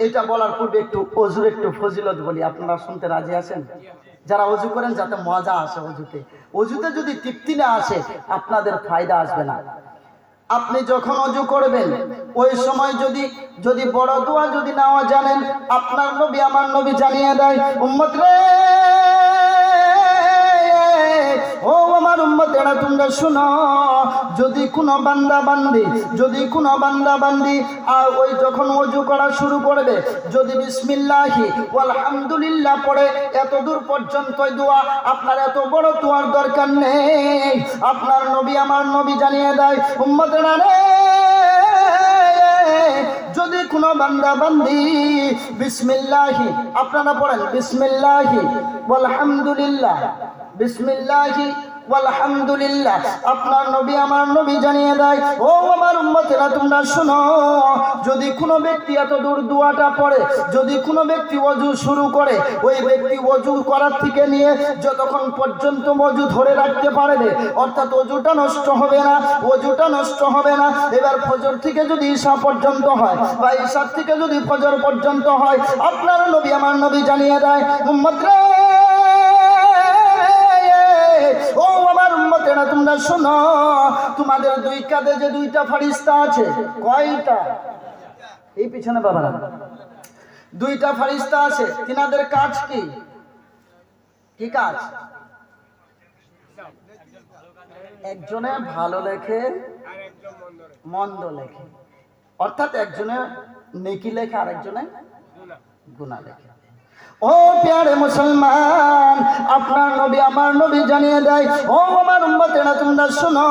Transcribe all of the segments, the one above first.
এটা বলার পূর্বে একটু অজুর একটু ফজিলত বলি। আপনারা শুনতে রাজি আছেন? যারা অজু করেন, যাতে মজা আসে অজুতে। অজুতে যদি তৃপ্তি না আসে, আপনাদের ফায়দা আসবে না। আপনি যখন অজু করবেন, ওই সময় যদি যদি বড় দোয়া যদি নাও জানেন, আপনার নবী আমার নবী জানিয়ে দেয়, উম্মত রে! তোমরা শুনো, যদি কোনো বান্দা বান্দি, যদি কোনো বান্দা বান্দি আর ওই যখন অজু করা শুরু করবে, যদি বিসমিল্লাহি আলহামদুলিল্লাহ পড়ে, এত দূর পর্যন্ত দোয়া আপনার এত বড় তোয়ার দরকার নেই। আপনার নবী আমার নবী জানিয়ে দেয়, উম্মতেরা রে, যদি কোনো বান্দা বান্দি, বিসমিল্লাহি, আপনারা পড়েন, বিসমিল্লাহি আলহামদুলিল্লাহ বিসমিল্লাহি আলহামদুলিল্লাহ আপনার নবী আমার নবী জানিয়ে দেয়, ও আমার উম্মতেরা, তোমরা শোনো, যদি কোনো ব্যক্তি এত দূর দোয়াটা পড়ে, যদি কোনো ব্যক্তি অজু শুরু করে, ওই ব্যক্তি অজু করার থেকে নিয়ে যতক্ষণ পর্যন্ত অজু ধরে রাখতে পারবে অর্থাৎ অজুটা নষ্ট হবে না অজুটা নষ্ট হবে না, এবার ফজর থেকে যদি ঈশা পর্যন্ত হয় বা ঈশার থেকে যদি ফজর পর্যন্ত হয়, আপনার নবী আমার নবী জানিয়ে দেয় উম্মত তোমরা শোনো, তোমাদের দুই কাঁধে যে দুইটা ফারিস্তা আছে, কয়টা? এই পিছনে বাবারা, দুইটা ফারিস্তা আছে, তিনাদের কাজ কি? কি কাজ? একজনে ভালো লেখে, মন্দ লেখে। অর্থাৎ একজনে নেকি লেখে, আরেকজনে গুণা লেখে। ও প্যারে মুসলমান, আপনার নবী আমার নবী জানিয়ে দেয়, ও আমার উম্মতেরা, তোমরা শোনো,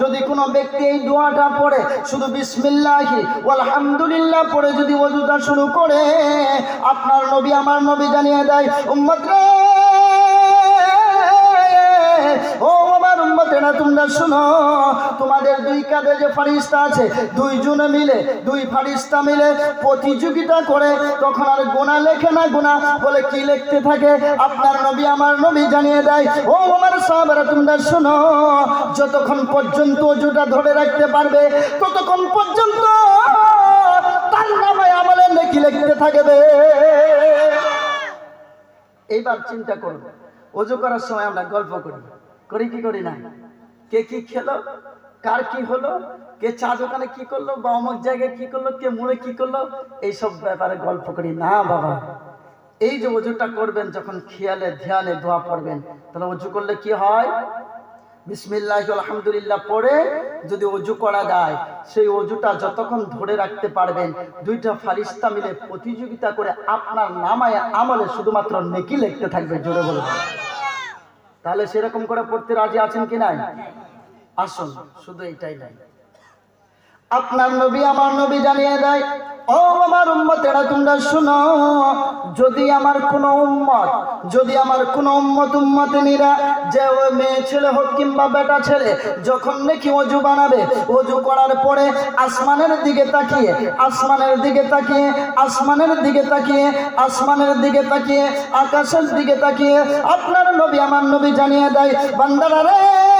যদি কোনো ব্যক্তি এই দোয়াটা পড়ে, শুধু বিসমিল্লাহি আলহামদুলিল্লাহ পড়ে যদি ওজুটা শুরু করে, আপনার নবী আমার নবী জানিয়ে দেয় উম্মত শোনো, তোমাদের দুই কাঁধে যে ফারিস্তা আছে, দুইজনে মিলে, দুই ফারিস্তা মিলে প্রতিযোগিতা করে, তখন আর গোনা লেখে না গোনা বলে কি লিখতে থাকে? আপনার নবী আমার নবী জানিয়ে দেয়, ও আমার সাহাবারা, তোমরা যতক্ষণ পর্যন্ত ধরে রাখতে পারবে, ততক্ষণ পর্যন্ত তার নামে লিখতে থাকবে। এইবার চিন্তা করুন, অজু করার সময় আমরা গল্প করি। করি কি করি না? কে কি খেলো? কার কি হলো? কে চা দোকানে কি করল? বা অমুক জায়গায় কি করল? কে মুড়ে কি করল? এইসব ব্যাপারে গল্প করি। না, বাবা। এই যে অজুটা করবেন, যখন খেয়ালে, ধ্যানে দোয়া পড়বেন, তাহলে অজু করলে কি হয়? বিসমিল্লাহ আলহামদুলিল্লাহ পড়ে যদি অজু করা যায়, সেই অজুটা যতক্ষণ ধরে রাখতে পারবেন, দুইটা ফারিস্তা মিলে প্রতিযোগিতা করে আপনার নামায় আমলে শুধুমাত্র নেকি লিখতে থাকবে, জোরে বলবেন তাহলে সেরকম করে পড়তে রাজি আছেন কি নাই? আসুন, শুধু এটাই নাই। আপনার নবী আমার নবী জানিয়ে দেয় ও আমার উম্মতেরা, তোমরা শুনো, যদি আমার কোনো উম্মত, যদি আমার কোনো উম্মত উম্মতিনীরা যে ওই মেয়ে ছেলে হোক কিংবা বেটা ছেলে, যখন নাকি অজু বানাবে, অজু করার পরে আসমানের দিকে তাকিয়ে, আসমানের দিকে তাকিয়ে, আসমানের দিকে তাকিয়ে, আসমানের দিকে তাকিয়ে, আকাশের দিকে তাকিয়ে, আপনার নবী আমার নবী জানিয়ে দেয়, বান্দারা রে!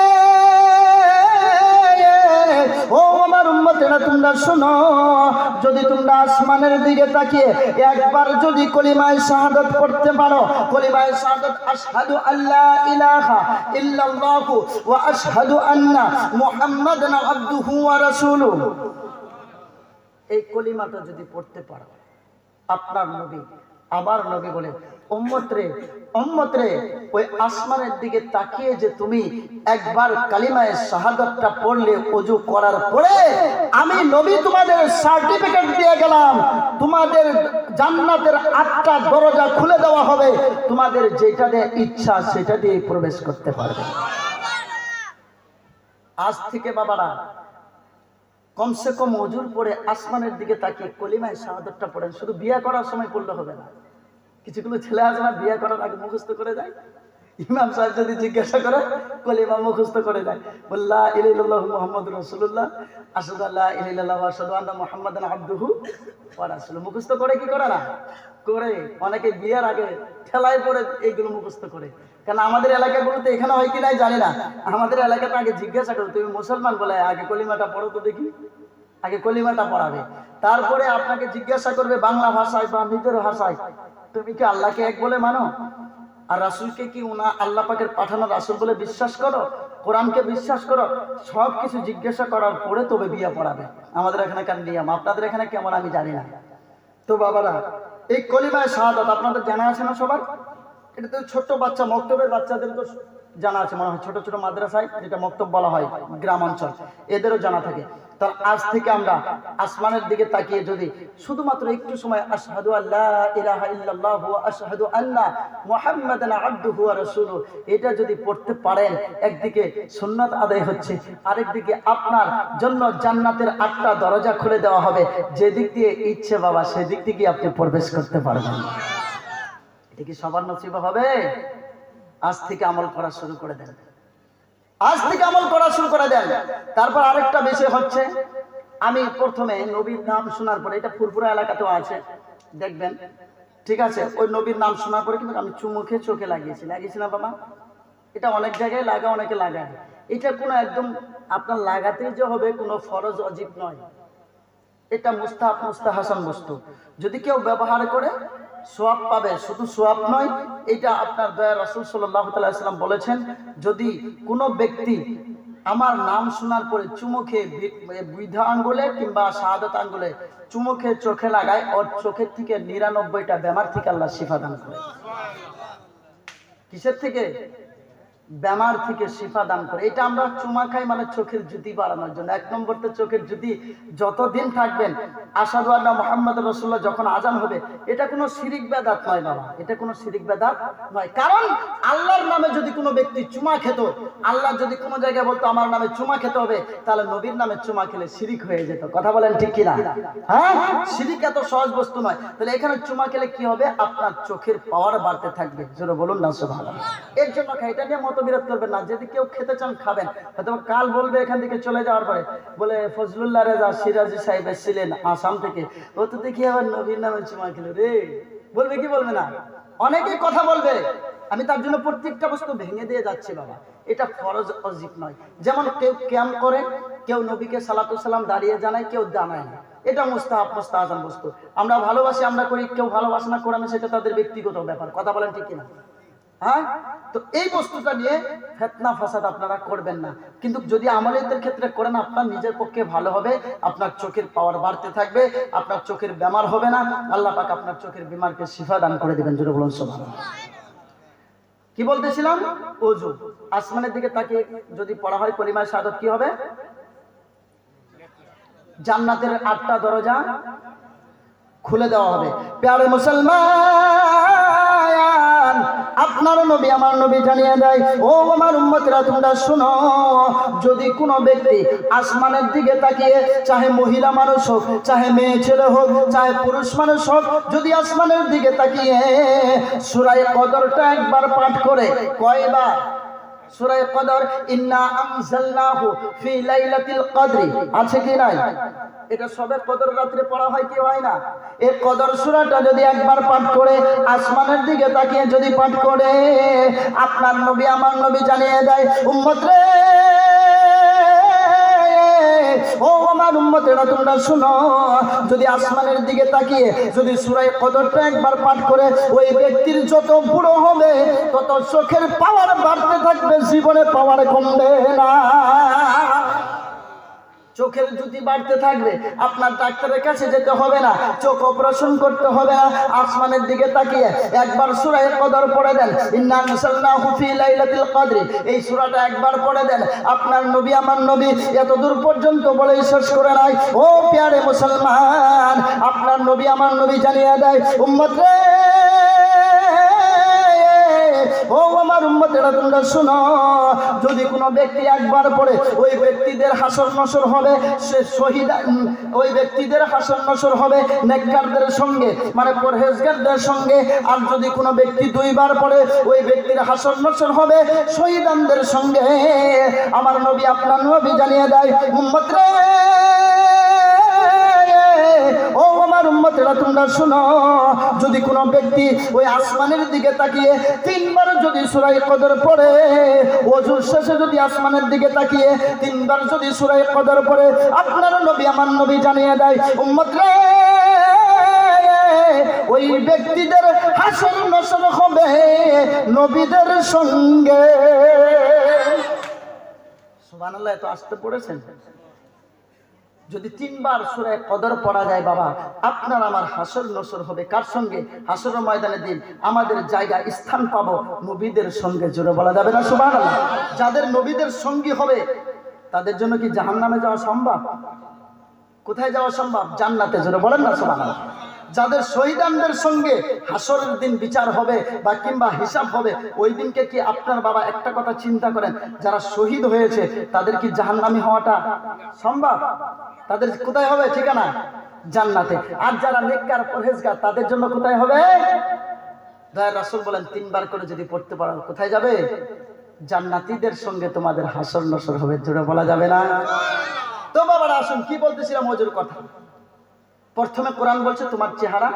আমার তোমরা শোনো, যদি তোমরা আসমানের দিকে তাকিয়ে একবার যদি কলিমায় শাহাদত করতে পারো, কলিমায় শাহাদত, আশহাদু আল্লাহ ইলাহা ইল্লাল্লাহু ওয়া আশহাদু আন্না মুহাম্মাদান আবদুহু ওয়া রাসূলুহু। এই কলিমাটা যদি পড়তে পারো, আপনার নবী আবার নবী বলে, উম্মতরে উম্মতরে, ওই আসমানের দিকে তাকিয়ে যে তুমি একবার কালিমায় শাহাদতটা পড়লে অজু করার পরে আমি নবী তোমাদের সার্টিফিকেট দিয়ে গেলাম। তোমাদের জান্নাতের আটটা দরজা খুলে দেওয়া হবে। তোমাদের যেটা দিয়ে ইচ্ছা সেটা দিয়ে প্রবেশ করতে পারবে। আজ থেকে বাবারা, কমসে কম অজুর পরে আসমানের দিকে তাকিয়ে কলিমায় শাহাদতটা পড়েন। শুধু বিয়ে করার সময় পড়লে হবে না। কিছুগুলো ছেলে আছে না, বিয়ে করার আগে মুখস্থ করে যায় ইমাম সাহেব যদি জিজ্ঞাসা করে, কলিমা মুখস্থ করে যায় বললা ইলাইল্লাহ মোহাম্মদ রসুল্লাহ আসাদু আল্লাহ ইলাইল্লাহ আসাদু আল্লাহ মোহাম্মদ আব্দুহু ওয়া রাসূলুহু। মুখস্থ করে কি করে না? করে। অনেকে বিয়ের আগে ঠেলায় পড়ে এইগুলো মুখস্থ করে। কারণ আমাদের এলাকাগুলোতে এখানে হয় কি নাই জানি না। আমাদের এলাকাতে আগে জিজ্ঞাসা করো, তুমি মুসলমান? বলে, আগে কলিমাটা পড়ো তো দেখি। আগে কলিমাটা পড়াবে। তারপরে আপনাকে জিজ্ঞাসা করবে বাংলা ভাষায় বা নিজের ভাষায়। তুমি কি আল্লাহকে এক বলে মানো? আর রাসুলকে কি উনা আল্লাহ পাকের পাঠানো রাসুল বলে বিশ্বাস করো? কোরআনকে বিশ্বাস করো? সব কিছু জিজ্ঞাসা করার পরে তবে বিয়ে পড়াবে। আমাদের এখানকার নিয়ম আপনাদের এখানে কেমন আমি জানি না। তো বাবারা, এই কলিমায় শাহাদাত আপনাদের জানা আছে না সবার? এটা তো ছোট্ট বাচ্চা, মক্তবের বাচ্চাদের তো জানা আছে, মনে হয় ছোট ছোট মাদ্রাসায় যেটা মক্তব বলা হয়, গ্রাম অঞ্চল। এদেরও জানা থাকে। তার আজ থেকে আমরা আসমানের দিকে তাকিয়ে যদি শুধুমাত্র একটু সময় আশহাদু আল্লাহ ইলাহা ইল্লাল্লাহ ওয়া আশহাদু আন্না মুহাম্মাদান আবদুহু ওয়া এটা যদি পড়তে পারেন, একদিকে সুন্নাত আদায় হচ্ছে, আরেকদিকে আপনার জন্য জান্নাতের আটটা দরজা খুলে দেওয়া হবে। যে দিক দিয়ে ইচ্ছে বাবা, সেদিক থেকে আপনি প্রবেশ করতে পারবেন। এটা কি সবার নসিব হবে? আজ থেকে আমল করা শুরু করে দেন। আজ থেকে আমল করা শুরু করে দেন। তারপর আরেকটা বিষয় হচ্ছে। আমি প্রথমে নবীর নাম শোনার পরে, এটা ফুরফুরা এলাকাতেও আছে, দেখবেন। ঠিক আছে, ওই নবীর নাম শোনার পরে কিন্তু আমি চুমুখে চোখে লাগিয়েছি। লাগিয়েছি না বাবা? এটা অনেক জায়গায় লাগা, অনেকে লাগায়। এটা কোনো একদম, আপনার লাগাতেই যে হবে কোনো ফরজ অজীব নয়। এটা মুস্তাহাব, মুস্তাহাসান বস্তু। যদি কেউ ব্যবহার করে সোয়াব পাবে। শুধু সোয়াব নয়, এটা আপনার দয়া রসুল সাল্লাহ তাল্লাম বলেছেন, যদি কোনো ব্যক্তি আমার নাম শোনার পরে চুমুখে বৃদ্ধা আঙ্গুলে কিংবা শাহাদত আঙ্গুলে চুমুখে চোখে লাগায়, ওর চোখের থেকে নিরানব্বইটা বেমার থেকে আল্লাহ শিফা দান করে। কিসের থেকে? বেমার থেকে শিফা দান করে। এটা আমরা চুমা খাই মানে চোখের জুতি বাড়ানোর জন্য। এক নম্বর তো চোখের জুতি, যতদিন থাকবেন আসাদু আল্লাহ মোহাম্মদ রসুল্লাহ যখন আজান হবে, এটা কোনো শিরিক বেদাত নয় বাবা। এটা কোনো শিরিক বেদাত নয়। কারণ আল্লাহর নামে যদি কোনো ব্যক্তি চুমা খেত, আল্লাহ যদি কোনো জায়গায় বলতো, আমার নামে চুমা খেতে হবে তাহলে নবীর নামে চুমা খেলে শিরিক হয়ে যেত। কথা বলেন ঠিক কিনা? হ্যাঁ? শিরিক এত সহজ বস্তু নয়। তাহলে এখানে চুমা খেলে কি হবে? আপনার চোখের পাওয়ার বাড়তে থাকবে। জোরে বলুন না ভালো এর জন্য খাই, এটা নিয়ে মতবিরোধ করবেন না। যদি কেউ খেতে চান, খাবেন। হয়তো কাল বলবে এখান থেকে চলে যাওয়ার পরে। বলে, ফজলুল্লাহ রেজা সিরাজি সাহেব এসেছিলেন আসাম থেকে। ও তো দেখি আবার নবীর নামে চুমা খেলো। রে, বলবে কি বলবে না? অনেকে কথা বলবে। আমি তার জন্য প্রত্যেকটা বস্তু ভেঙে দিয়ে যাচ্ছি, বাবা। এটা ফরজ, অজিব নয়। যেমন কেউ ক্যাম্প করে, কেউ নবীকে সালাতু সালাম দাঁড়িয়ে জানায়, কেউ জানায় না। এটা মুস্তাহাব, মুস্তাহাজান বস্তু। আমরা ভালোবাসি, আমরা করি। কেউ ভালোবাসে না কোরআনে, সেটা তাদের ব্যক্তিগত ব্যাপার। কথা বলেন ঠিক কিনা? হ্যাঁ? তো এই বস্তুটা নিয়ে ফেতনা ফাসাদ আপনারা করবেন না। কিন্তু যদি আমলের ক্ষেত্রে করেন, আপনার নিজের পক্ষে ভালো হবে, আপনার চোখের পাওয়ার বাড়তে থাকবে, আপনার চোখের বেমার হবে না, আল্লাহ পাক আপনার চোখের বিমারকে শিফা দান করে দিবেন, জোরে বলুন কি বলতেছিলাম? অজু আসমানের দিকে তাকে যদি পড়া হয় কলিমায় সাদত কি হবে? জান্নাতের আটটা দরজা খুলে দেওয়া হবে। প্যারে মুসলমান আপনার নবী আমার নবী জানিয়ে দেয়, ও আমার উম্মতরা, তোমরা শুনো, যদি কোনো ব্যক্তি আসমানের দিকে তাকিয়ে চাহে মহিলা মানুষ হোক, চাহে মেয়ে ছেলে হোক, চাহে পুরুষ মানুষ হোক, যদি আসমানের দিকে তাকিয়ে সুরাই কদরটা একবার পাঠ করে কয়বার সূরা কদর, ইন্না আনজালনাহু ফি লাইলাতিল কদরি। আছে কি নাই? এটা সবে কদর রাত্রে পড়া হয় কি হয় না? এই কদর সূরাটা যদি একবার পাঠ করে, আসমানের দিকে তাকিয়ে যদি পাঠ করে, আপনার নবী আমার নবী জানিয়ে দেয়, উম্মত রে! উম্মতেরা তোমরা শুনো। যদি আসমানের দিকে তাকিয়ে, যদি সুরাই কদরটা একবার পাঠ করে, ওই ব্যক্তির যত বুড়ো হবে, তত চোখের পাওয়ার বাড়তে থাকবে, জীবনে পাওয়ার কমবে না। চোখের জুতি বাড়তে থাকবে, আপনার ডাক্তারের কাছে যেতে হবে না, চোখ অপারেশন করতে হবে না, আসমানের দিকে তাকিয়ে একবার সূরায়ে কদর পড়ে দেন। লাইলাতিল কদরি। এই সূরাটা একবার পড়ে দেন। আপনার নবী আমার নবী এত দূর পর্যন্ত বলে শেষ করে নাই। ও প্যারে মুসলমান, আপনার নবী আমার নবী জানিয়ে দেয়, উম্মত রে! ও আমার উম্মতেরা তোমরা শুনো, যদি কোনো ব্যক্তি একবার পড়ে ওই ব্যক্তিদের হাসর নসর হবে, সে শহীদ ওই ব্যক্তিদের হাসর নসর হবে নেককারদের সঙ্গে মানে পরহেজগারদের সঙ্গে, আর যদি কোনো ব্যক্তি দুইবার পড়ে ওই ব্যক্তির হাসর নসর হবে শহীদানদের সঙ্গে। আমার নবী আপনার নবী জানিয়ে দেয় উম্মত রে উম্মতেরা তোমরা শোনো, যদি কোনো ব্যক্তি ওই আসমানের দিকে তাকিয়ে তিনবার যদি সুরাই কদর পড়ে ওজুর শেষে যদি আসমানের দিকে তাকিয়ে তিনবার যদি সুরাই কদর পড়ে, আপনার নবী আমার নবী জানিয়ে দেয়, উম্মত রে, ওই ব্যক্তিদের হাসর নসর হবে নবীদের সঙ্গে। সুবহানাল্লাহ, এত আসতে পড়েছেন? যদি তিনবার সুরায় কদর পড়া যায় বাবা, আপনার আমার হাসর নসর হবে। কার সঙ্গে? হাসর ময়দানে দিন। আমাদের জায়গা, স্থান পাবো নবীদের সঙ্গে। জোরে বলা যাবে না? সুবাহ যাদের নবীদের সঙ্গী হবে, তাদের জন্য কি জাহান নামে যাওয়া সম্ভব? কোথায় যাওয়া সম্ভব? জান্নাতে। জোরে বলেন না সুবাহ যাদের শহীদানদের সঙ্গে হাসরের দিন বিচার হবে বা কিংবা হিসাব হবে, ওই দিনকে কি আপনার বাবা একটা কথা চিন্তা করেন? যারা শহীদ হয়েছে, তাদের কি জাহান্নামি হওয়াটা সম্ভব? তাদের কোথায় হবে ঠিকানা? জান্নাতে। আর যারা নেককার পরহেজগার, তাদের জন্য কোথায় হবে? দয়া রাসুল বলেন, তিনবার করে যদি পড়তে পারো, কোথায় যাবে? জান্নাতীদের সঙ্গে তোমাদের হাসর নসর হবে, জোরে বলা যাবে না? তো বাবারা, আসুন, কি বলতেছিলাম ওজুর কথা? প্রথমে কোরআন বলছে তোমার চেহারা